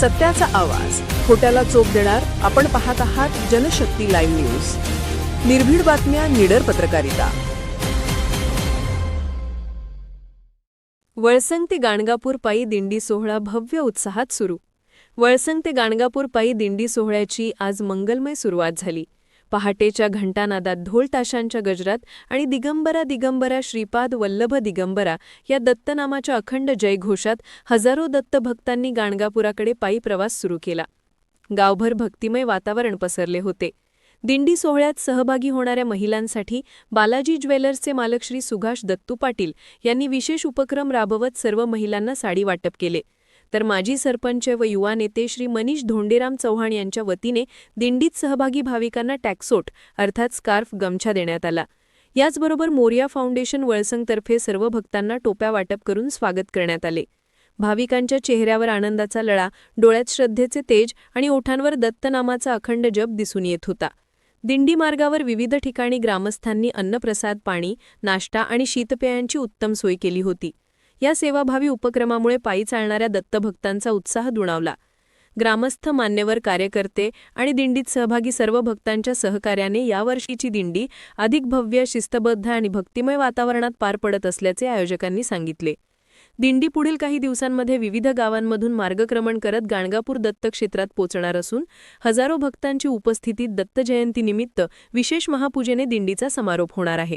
सत्याचा आवाज. खोट्याला चोप देणार आपण पाहत आहात जनशक्ती लाईव्ह न्यूज. निर्भीड बातम्या निडर पत्रकारिता. वळसंग ते गाणगापूर पायी दिंडी सोहळा भव्य उत्साहात सुरू. वळसंग ते गाणगापूर पायी दिंडी सोहळ्याची आज मंगलमय सुरुवात झाली. पहाटेच्या घंटानादात ढोलताशांच्या गजरात आणि दिगंबरा दिगंबरा श्रीपाद वल्लभ दिगंबरा या दत्तनामाच्या अखंड जयघोषात हजारो दत्तभक्तांनी गाणगापुराकडे पायी प्रवास सुरू केला. गावभर भक्तिमय वातावरण पसरले होते. दिंडी सोहळ्यात सहभागी होणाऱ्या महिलांसाठी बालाजी ज्वेलर्सचे मालक श्री सुभाष दत्तू पाटील यांनी विशेष उपक्रम राबवत सर्व महिलांना साडी वाटप केले. तर माजी सरपंच व युवा नेते श्री मनीष धोंडेराम चव्हाण यांच्या वतीने दिंडीत सहभागी भाविकांना टॅक्सोट अर्थात स्कार्फ गमछा देण्यात आला. याचबरोबर मोरिया फाउंडेशन वळसंगतर्फे सर्व भक्तांना टोप्या वाटप करून स्वागत करण्यात आले. भाविकांच्या चेहऱ्यावर आनंदाचा लळा डोळ्यात श्रद्धेचे तेज आणि ओठांवर दत्तनामाचा अखंड जप दिसून येत होता. दिंडी मार्गावर विविध ठिकाणी ग्रामस्थांनी अन्नप्रसाद पाणी नाश्ता आणि शीतपेयांची उत्तम सोय केली होती. या सेवाभावी उपक्रमामुळे पायी चालणाऱ्या दत्तभक्तांचा उत्साह दुणावला. ग्रामस्थ मान्यवर कार्यकर्ते आणि दिंडीत सहभागी सर्व भक्तांच्या सहकार्याने यावर्षीची दिंडी अधिक भव्य शिस्तबद्ध आणि भक्तिमय वातावरणात पार पडत असल्याचे आयोजकांनी सांगितले. दिंडी पुढील काही दिवसांमध्ये विविध गावांमधून मार्गक्रमण करत गाणगापूर दत्त क्षेत्रात पोचणार असून हजारो भक्तांची उपस्थितीत दत्त जयंतीनिमित्त विशेष महापूजेने दिंडीचा समारोप होणार आहे.